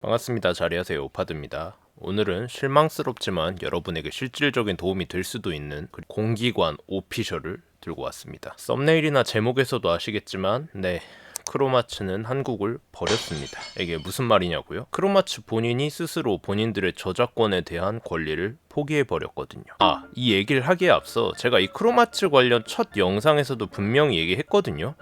반갑습니다. 자리하세요. 오파드입니다. 오늘은 실망스럽지만 여러분에게 실질적인 도움이 될 수도 있는 그 공기관 오피셜을 들고 왔습니다. 썸네일이나 제목에서도 아시겠지만 네. 크로마츠는 한국을 버렸습니다. 이게 무슨 말이냐고요? 크로마츠 본인이 스스로 본인들의 저작권에 대한 권리를 포기해 버렸거든요. 아, 이 얘기를 하기에 앞서 제가 이 크로마츠 관련 첫 영상에서도 분명히 얘기했거든요.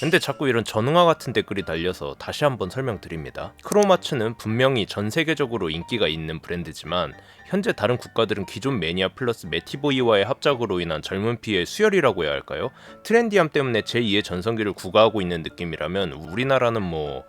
근데 자꾸 이런 전응화 같은 댓글이 달려서 다시 한번 설명드립니다. 크로마츠는 분명히 전 세계적으로 인기가 있는 브랜드지만 현재 다른 국가들은 기존 매니아 플러스 메티보이와의 합작으로 인한 젊은 피의 수혈이라고 해야 할까요? 트렌디함 때문에 제2의 전성기를 구가하고 있는 느낌이라면 우리나라는 뭐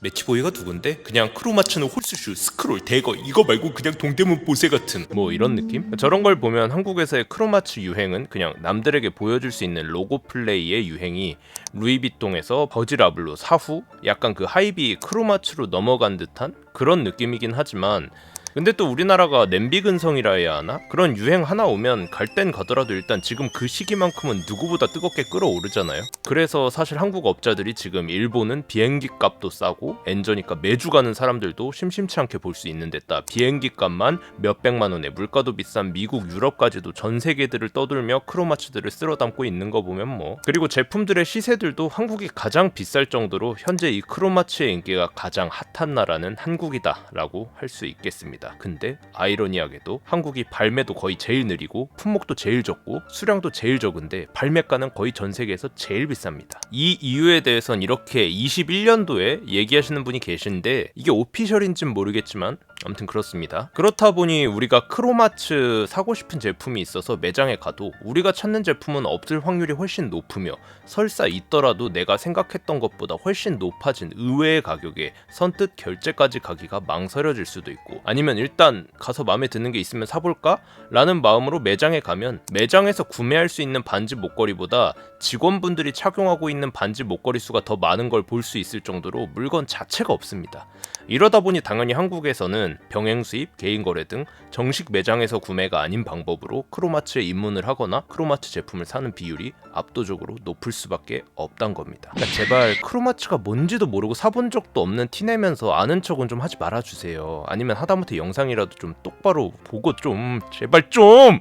매치보이가 누군데? 그냥 크로마츠는 홀스슈, 스크롤, 대거 이거 말고 그냥 동대문 보세 같은 뭐 이런 느낌? 저런 걸 보면 한국에서의 크로마츠 유행은 그냥 남들에게 보여줄 수 있는 로고 플레이의 유행이 루이비통에서 버지라블로 사후 약간 그 하이비 크로마츠로 넘어간 듯한 그런 느낌이긴 하지만 근데 또 우리나라가 냄비 근성이라 해야 하나? 그런 유행 하나 오면 갈 땐 가더라도 일단 지금 그 시기만큼은 누구보다 뜨겁게 끌어오르잖아요. 그래서 사실 한국 업자들이 지금 일본은 비행기 값도 싸고 엔저니까 매주 가는 사람들도 심심치 않게 볼 수 있는 데다 비행기 값만 몇백만 원에 물가도 비싼 미국 유럽까지도 전 세계들을 떠돌며 크로마츠들을 쓸어 담고 있는 거 보면 뭐 그리고 제품들의 시세들도 한국이 가장 비쌀 정도로 현재 이 크로마츠의 인기가 가장 핫한 나라는 한국이다라고 할 수 있겠습니다. 근데 아이러니하게도 한국이 발매도 거의 제일 느리고 품목도 제일 적고 수량도 제일 적은데 발매가는 거의 전 세계에서 제일 비쌉니다. 이 이유에 대해선 이렇게 21년도에 얘기하시는 분이 계신데 이게 오피셜인진 모르겠지만 아무튼 그렇습니다. 그렇다 보니 우리가 크로마츠 사고 싶은 제품이 있어서 매장에 가도 우리가 찾는 제품은 없을 확률이 훨씬 높으며 설사 있더라도 내가 생각했던 것보다 훨씬 높아진 의외의 가격에 선뜻 결제까지 가기가 망설여질 수도 있고 아니면 일단 가서 마음에 드는 게 있으면 사볼까? 라는 마음으로 매장에 가면 매장에서 구매할 수 있는 반지 목걸이보다 직원분들이 착용하고 있는 반지 목걸이 수가 더 많은 걸 볼 수 있을 정도로 물건 자체가 없습니다. 이러다 보니 당연히 한국에서는 병행 수입, 개인 거래 등 정식 매장에서 구매가 아닌 방법으로 크로마츠에 입문을 하거나 크로마츠 제품을 사는 비율이 압도적으로 높을 수밖에 없단 겁니다. 그러니까 제발 크로마츠가 뭔지도 모르고 사본 적도 없는 티 내면서 아는 척은 좀 하지 말아 주세요. 아니면 하다못해 영상이라도 좀 똑바로 보고 좀 제발 좀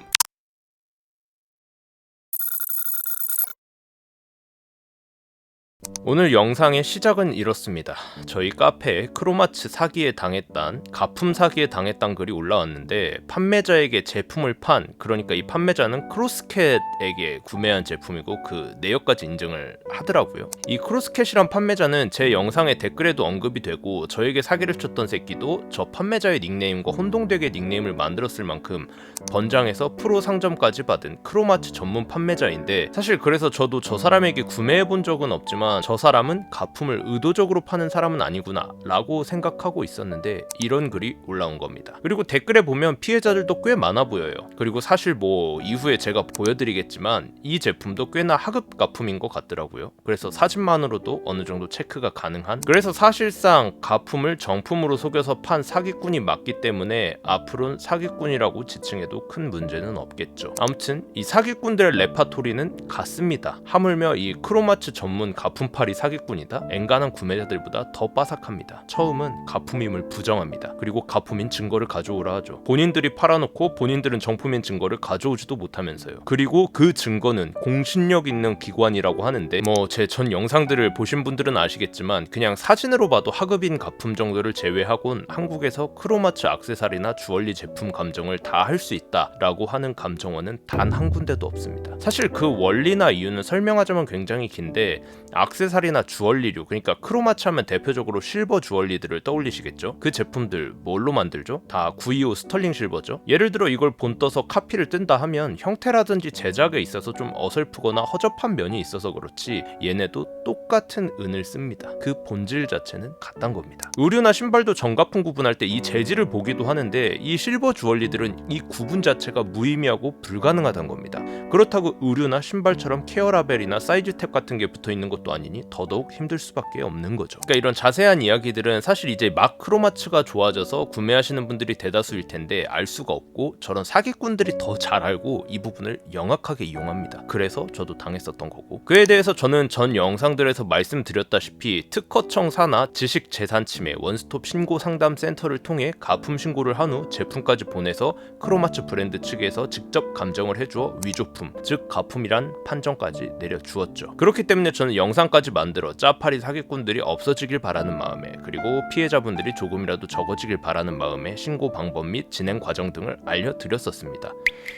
오늘 영상의 시작은 이렇습니다. 저희 카페에 크로마츠 사기에 당했단 가품 사기에 당했단 글이 올라왔는데 판매자에게 제품을 판 그러니까 이 판매자는 크로스캣에게 구매한 제품이고 그 내역까지 인증을 하더라고요. 이 크로스캣이란 판매자는 제 영상의 댓글에도 언급이 되고 저에게 사기를 쳤던 새끼도 저 판매자의 닉네임과 혼동되게 닉네임을 만들었을 만큼 번장에서 프로 상점까지 받은 크로마츠 전문 판매자인데 사실 그래서 저도 저 사람에게 구매해 본 적은 없지만 저 사람은 가품을 의도적으로 파는 사람은 아니구나 라고 생각하고 있었는데 이런 글이 올라온 겁니다. 그리고 댓글에 보면 피해자들도 꽤 많아 보여요. 그리고 사실 뭐 이후에 제가 보여드리겠지만 이 제품도 꽤나 하급 가품인 것 같더라고요. 그래서 사진만으로도 어느 정도 체크가 가능한 그래서 사실상 가품을 정품으로 속여서 판 사기꾼이 맞기 때문에 앞으로는 사기꾼이라고 지칭해도 큰 문제는 없겠죠. 아무튼 이 사기꾼들의 레파토리는 같습니다. 하물며 이 크로마츠 전문 가품 팔이 사기꾼이다. 엔간한 구매자들보다 더 빠삭합니다. 처음은 가품임을 부정합니다. 그리고 가품인 증거를 가져오라 하죠. 본인들이 팔아놓고 본인들은 정품인 증거를 가져오지도 못하면서요. 그리고 그 증거는 공신력 있는 기관이라고 하는데 뭐 제 전 영상들을 보신 분들은 아시겠지만 그냥 사진으로 봐도 하급인 가품 정도를 제외하곤 한국에서 크로마츠 악세사리나 주얼리 제품 감정을 다 할 수 있다라고 하는 감정원은 단 한 군데도 없습니다. 사실 그 원리나 이유는 설명하자면 굉장히 긴데 악세 사리나 주얼리류 그러니까 크로마츠 하면 대표적으로 실버 주얼리들을 떠올리시겠죠? 그 제품들 뭘로 만들죠? 다 925 스털링 실버죠. 예를 들어 이걸 본떠서 카피를 뜬다 하면 형태라든지 제작에 있어서 좀 어설프거나 허접한 면이 있어서 그렇지 얘네도 똑같은 은을 씁니다. 그 본질 자체는 같단 겁니다. 의류나 신발도 정가품 구분할 때 이 재질을 보기도 하는데 이 실버 주얼리들은 이 구분 자체가 무의미하고 불가능하단 겁니다. 그렇다고 의류나 신발처럼 케어 라벨이나 사이즈 탭 같은 게 붙어 있는 것도 물건이니 더더욱 힘들 수밖에 없는 거죠. 그러니까 이런 자세한 이야기들은 사실 이제 막 크로마츠가 좋아져서 구매하시는 분들이 대다수일 텐데 알 수가 없고 저런 사기꾼들이 더 잘 알고 이 부분을 영악하게 이용합니다. 그래서 저도 당했었던 거고 그에 대해서 저는 전 영상들에서 말씀드렸다시피 특허청 산하 지식재산 침해 원스톱 신고 상담 센터를 통해 가품 신고를 한 후 제품까지 보내서 크로마츠 브랜드 측에서 직접 감정을 해주어 위조품 즉 가품이란 판정까지 내려주었죠. 그렇기 때문에 저는 영상 까지 만들어 짜파리 사기꾼들이 없어지길 바라는 마음에 그리고 피해자분들이 조금이라도 적어지길 바라는 마음에 신고 방법 및 진행 과정 등을 알려드렸었습니다.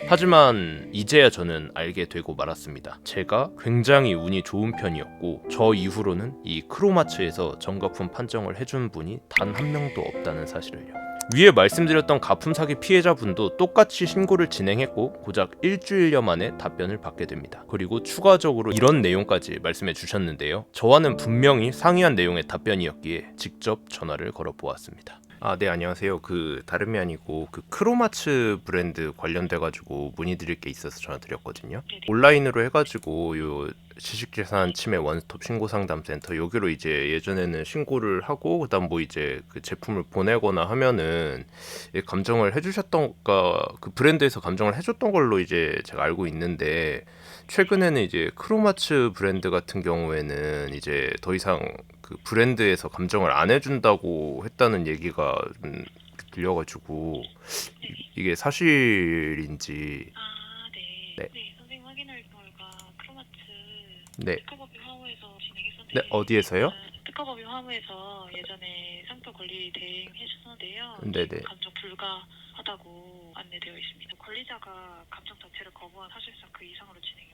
하지만 이제야 저는 알게 되고 말았습니다. 제가 굉장히 운이 좋은 편이었고 저 이후로는 이 크로마츠에서 정가품 판정을 해준 분이 단 한 명도 없다는 사실을요. 위에 말씀드렸던 가품 사기 피해자분도 똑같이 신고를 진행했고 고작 일주일여 만에 답변을 받게 됩니다. 그리고 추가적으로 이런 내용까지 말씀해 주셨는데요. 저와는 분명히 상이한 내용의 답변이었기에 직접 전화를 걸어 보았습니다. 아, 네, 안녕하세요. 그 다름이 아니고 그 크로마츠 브랜드 관련돼 가지고 문의드릴 게 있어서 전화 드렸거든요. 네네. 온라인으로 해 가지고 요 지식재산 침해 원스톱 신고 상담 센터 여기로 이제 예전에는 신고를 하고 그다음 뭐 이제 그 제품을 보내거나 하면은 이 감정을 해 주셨던가 그 브랜드에서 감정을 해 줬던 걸로 이제 제가 알고 있는데 최근에는 이제 크로마츠 브랜드 같은 경우에는 이제 더 이상 그 브랜드에서 감정을 안 해준다고 했다는 얘기가 좀 들려가지고 이- 이게 사실인지 아, 네. 네. 네. 선생님 확인할 결과 크로마츠 네, 특허법인 화무에서 진행했었는데 네 어디에서요? 어, 특허법인 화무에서 예전에 상표 권리 대행해 주셨는데요. 네네. 감정 불가하다고 안내되어 있습니다. 권리자가 감정 자체를 거부한 사실상 그 이상으로 진행이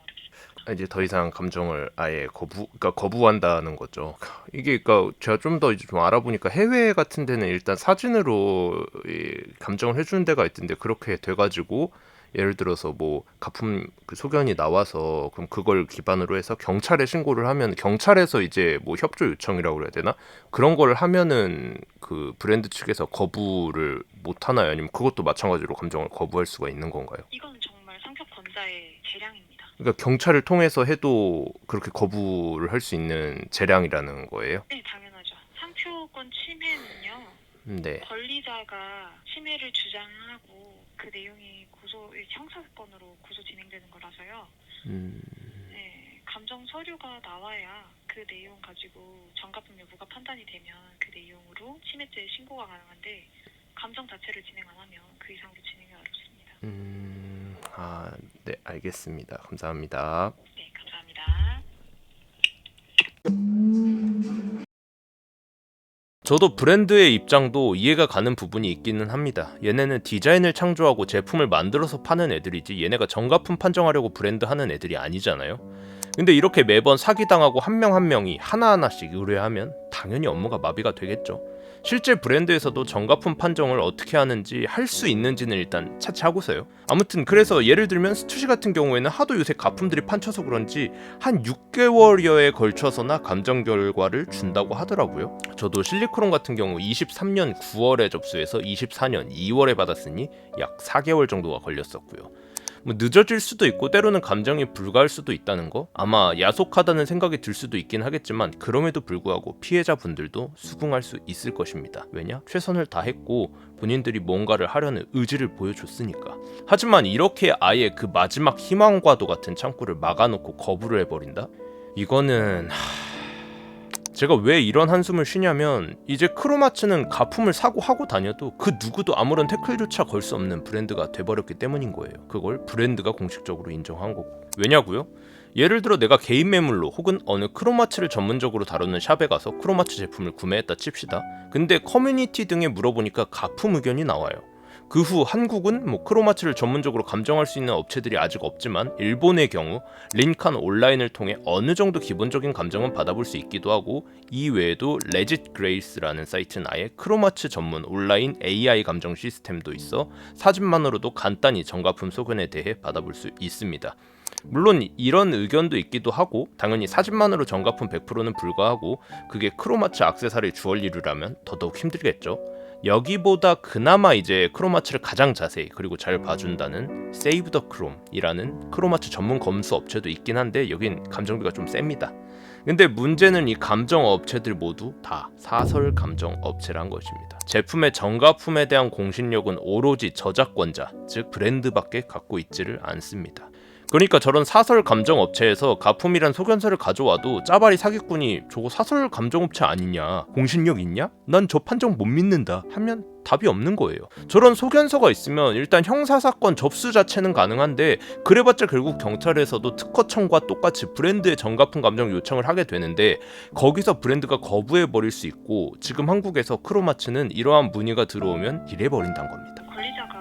이제 더 이상 감정을 아예 거부, 그러니까 거부한다는 거죠. 이게 그러니까 제가 좀 더 이제 좀 알아보니까 해외 같은 데는 일단 사진으로 이 감정을 해주는 데가 있던데 그렇게 돼가지고 예를 들어서 뭐 가품 그 소견이 나와서 그럼 그걸 기반으로 해서 경찰에 신고를 하면 경찰에서 이제 뭐 협조 요청이라고 그래야 되나 그런 걸 하면은 그 브랜드 측에서 거부를 못 하나요? 아니면 그것도 마찬가지로 감정을 거부할 수가 있는 건가요? 이건 정말 상표 권자의 재량입니다. 그러니까 경찰을 통해서 해도 그렇게 거부를 할 수 있는 재량이라는 거예요. 네, 당연하죠. 상표권 침해는요. 네. 권리자가 침해를 주장하고 그 내용이 고소 형사 사건으로 고소 진행되는 거라서요. 음, 네, 감정 서류가 나와야 그 내용 가지고 정가품 여부가 판단이 되면 그 내용으로 침해죄 신고가 가능한데 감정 자체를 진행 안 하면 그 이상으로 진행이 어렵습니다. 음, 아, 네, 알겠습니다. 감사합니다. 네, 감사합니다. 저도 브랜드의 입장도 이해가 가는 부분이 있기는 합니다. 얘네는 디자인을 창조하고 제품을 만들어서 파는 애들이지 얘네가 정가품 판정하려고 브랜드 하는 애들이 아니잖아요. 근데 이렇게 매번 사기당하고 한 명한 명이 하나하나씩 의뢰하면 당연히 업무가 마비가 되겠죠. 실제 브랜드에서도 정가품 판정을 어떻게 하는지 할 수 있는지는 일단 차치하고서요. 아무튼 그래서 예를 들면 스투시 같은 경우에는 하도 요새 가품들이 판쳐서 그런지 한 6개월여에 걸쳐서나 감정 결과를 준다고 하더라고요. 저도 실리크론 같은 경우 23년 9월에 접수해서 24년 2월에 받았으니 약 4개월 정도가 걸렸었고요. 뭐 늦어질 수도 있고 때로는 감정이 불가할 수도 있다는 거 아마 야속하다는 생각이 들 수도 있긴 하겠지만 그럼에도 불구하고 피해자분들도 수긍할 수 있을 것입니다. 왜냐? 최선을 다했고 본인들이 뭔가를 하려는 의지를 보여줬으니까. 하지만 이렇게 아예 그 마지막 희망과도 같은 창구를 막아놓고 거부를 해버린다? 이거는 하... 제가 왜 이런 한숨을 쉬냐면 이제 크로마츠는 가품을 사고 하고 다녀도 그 누구도 아무런 태클조차 걸 수 없는 브랜드가 돼버렸기 때문인 거예요. 그걸 브랜드가 공식적으로 인정한 거고. 왜냐고요? 예를 들어 내가 개인 매물로 혹은 어느 크로마츠를 전문적으로 다루는 샵에 가서 크로마츠 제품을 구매했다 칩시다. 근데 커뮤니티 등에 물어보니까 가품 의견이 나와요. 그 후 한국은 뭐 크로마츠를 전문적으로 감정할 수 있는 업체들이 아직 없지만 일본의 경우 린칸 온라인을 통해 어느 정도 기본적인 감정은 받아볼 수 있기도 하고 이 외에도 레짓 그레이스라는 사이트는 아예 크로마츠 전문 온라인 AI 감정 시스템도 있어 사진만으로도 간단히 정가품 소견에 대해 받아볼 수 있습니다. 물론 이런 의견도 있기도 하고 당연히 사진만으로 정가품 100%는 불가하고 그게 크로마츠 악세사리 주얼리류라면 더더욱 힘들겠죠. 여기보다 그나마 이제 크로마츠를 가장 자세히 그리고 잘 봐준다는 세이브 더 크롬이라는 크로마츠 전문 검수 업체도 있긴 한데 여긴 감정비가 좀 셉니다. 근데 문제는 이 감정 업체들 모두 다 사설 감정 업체란 것입니다. 제품의 정가품에 대한 공신력은 오로지 저작권자, 즉 브랜드밖에 갖고 있지를 않습니다. 그러니까 저런 사설 감정 업체에서 가품이란 소견서를 가져와도 짜바리 사기꾼이 저거 사설 감정 업체 아니냐? 공신력 있냐? 난 저 판정 못 믿는다. 하면 답이 없는 거예요. 저런 소견서가 있으면 일단 형사사건 접수 자체는 가능한데 그래봤자 결국 경찰에서도 특허청과 똑같이 브랜드의 정가품 감정 요청을 하게 되는데 거기서 브랜드가 거부해 버릴 수 있고 지금 한국에서 크로마츠는 이러한 문의가 들어오면 이래 버린다는 겁니다. 권리자가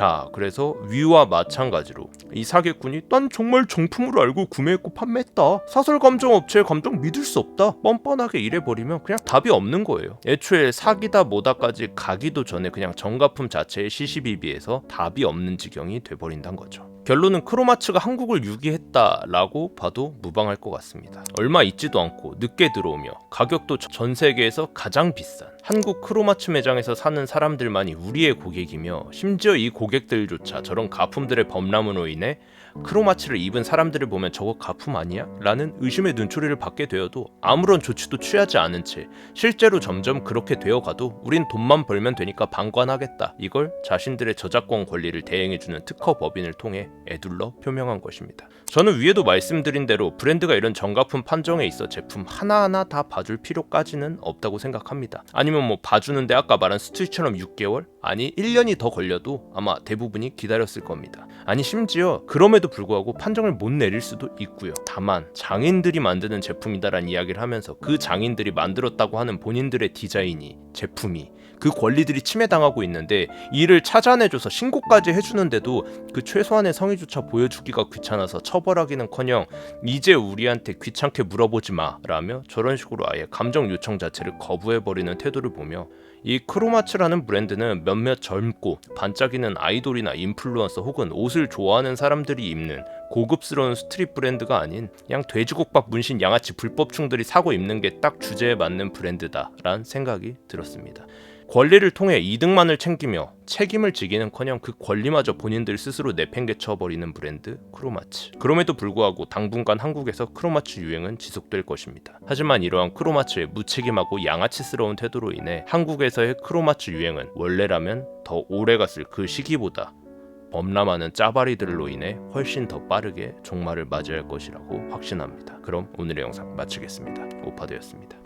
자, 그래서 위와 마찬가지로 이 사기꾼이 난 정말 정품으로 알고 구매했고 판매했다. 사설 감정 업체의 감정 믿을 수 없다. 뻔뻔하게 이래버리면 그냥 답이 없는 거예요. 애초에 사기다 뭐다까지 가기도 전에 그냥 정가품 자체의 시시비비에서 답이 없는 지경이 돼버린다는 거죠. 결론은 크로마츠가 한국을 유기했다라고 봐도 무방할 것 같습니다. 얼마 있지도 않고 늦게 들어오며 가격도 전 세계에서 가장 비싼 한국 크로마츠 매장에서 사는 사람들만이 우리의 고객이며 심지어 이 고객들조차 저런 가품들의 범람으로 인해 크로마츠를 입은 사람들을 보면 저거 가품 아니야? 라는 의심의 눈초리를 받게 되어도 아무런 조치도 취하지 않은 채 실제로 점점 그렇게 되어가도 우린 돈만 벌면 되니까 방관하겠다. 이걸 자신들의 저작권 권리를 대행해주는 특허 법인을 통해 애둘러 표명한 것입니다. 저는 위에도 말씀드린 대로 브랜드가 이런 정가품 판정에 있어 제품 하나하나 다 봐줄 필요까지는 없다고 생각합니다. 아니면 뭐 봐주는데 아까 말한 스튜디처럼 6개월? 아니 1년이 더 걸려도 아마 대부분이 기다렸을 겁니다. 아니 심지어 그럼에도 불구하고 판정을 못 내릴 수도 있고요. 다만 장인들이 만드는 제품이다라는 이야기를 하면서 그 장인들이 만들었다고 하는 본인들의 디자인이 제품이 그 권리들이 침해당하고 있는데 이를 찾아내줘서 신고까지 해주는데도 그 최소한의 성의조차 보여주기가 귀찮아서 처벌하기는커녕 이제 우리한테 귀찮게 물어보지 마라며 저런 식으로 아예 감정 요청 자체를 거부해버리는 태도를 보며 이 크로마츠라는 브랜드는 몇몇 젊고 반짝이는 아이돌이나 인플루언서 혹은 옷을 좋아하는 사람들이 입는 고급스러운 스트릿 브랜드가 아닌 그냥 돼지국밥 문신 양아치 불법충들이 사고 입는 게 딱 주제에 맞는 브랜드다라는 생각이 들었습니다. 권리를 통해 이득만을 챙기며 책임을 지기는커녕 그 권리마저 본인들 스스로 내팽개쳐 버리는 브랜드 크로마츠. 그럼에도 불구하고 당분간 한국에서 크로마츠 유행은 지속될 것입니다. 하지만 이러한 크로마츠의 무책임하고 양아치스러운 태도로 인해 한국에서의 크로마츠 유행은 원래라면 더 오래 갔을 그 시기보다 범람하는 짜바리들로 인해 훨씬 더 빠르게 종말을 맞이할 것이라고 확신합니다. 그럼 오늘의 영상 마치겠습니다. 오파드였습니다.